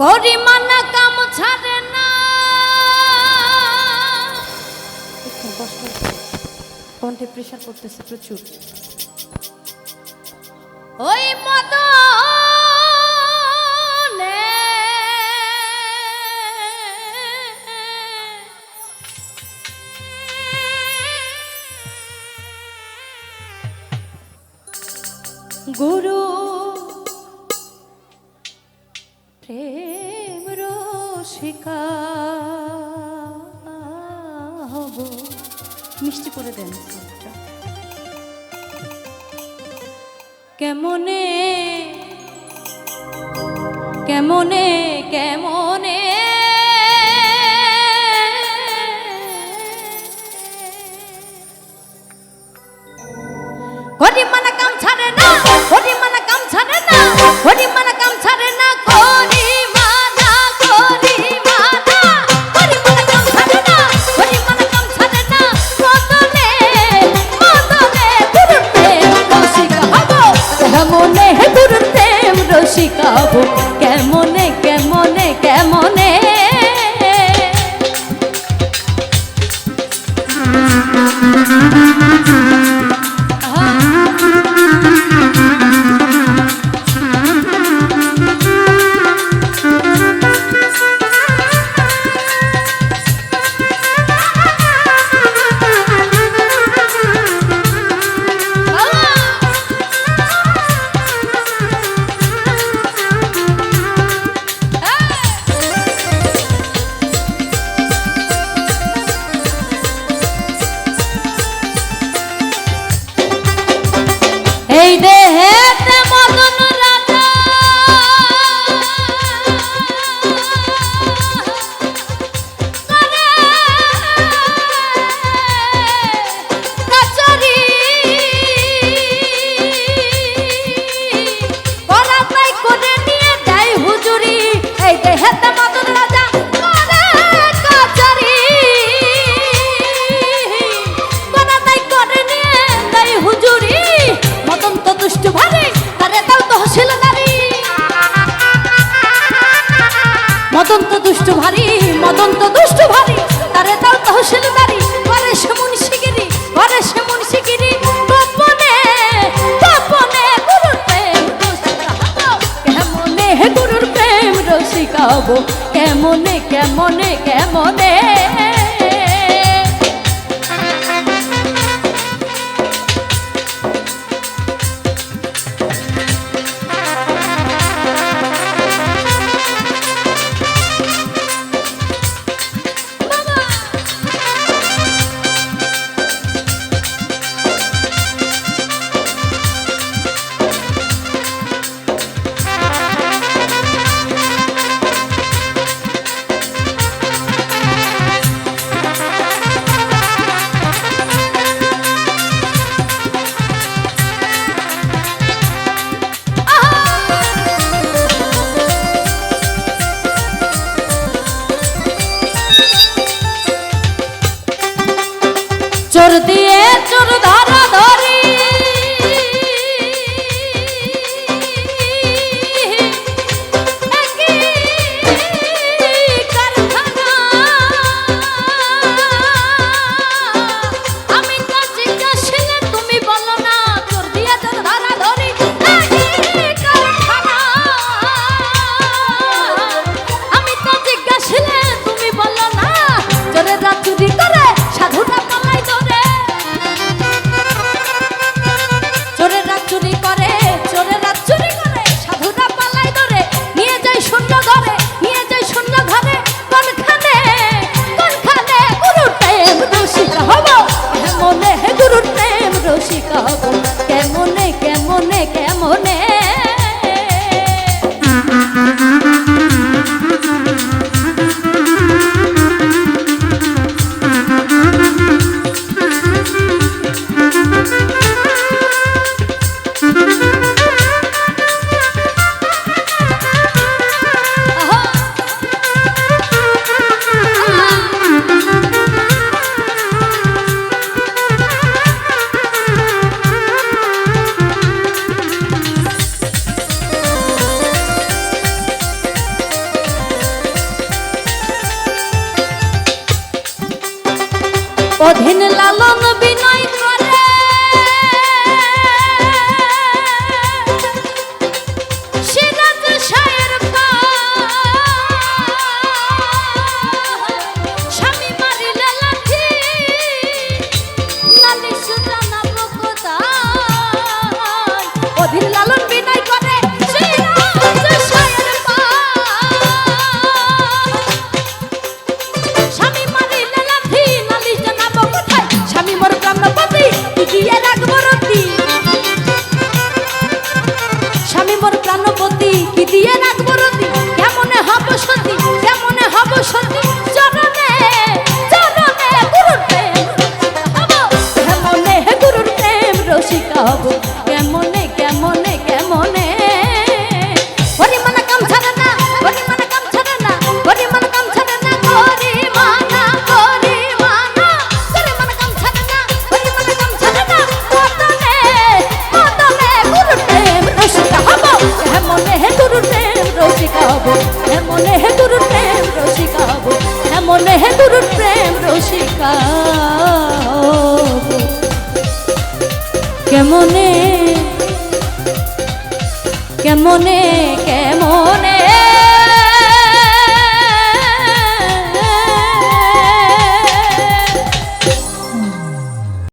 করিমানা কাম ছাড়ে না। কণ্ঠে প্রেশার করতেছে প্রচুর। ওই মত গুরু প্রেম রসিকা হব। মিষ্টি করে দেন কেমনে কেমনে কেমনে কেমনে কেমনে কেমনে? চোর দিয়ে Yeah. পথে কেমনে কেমনে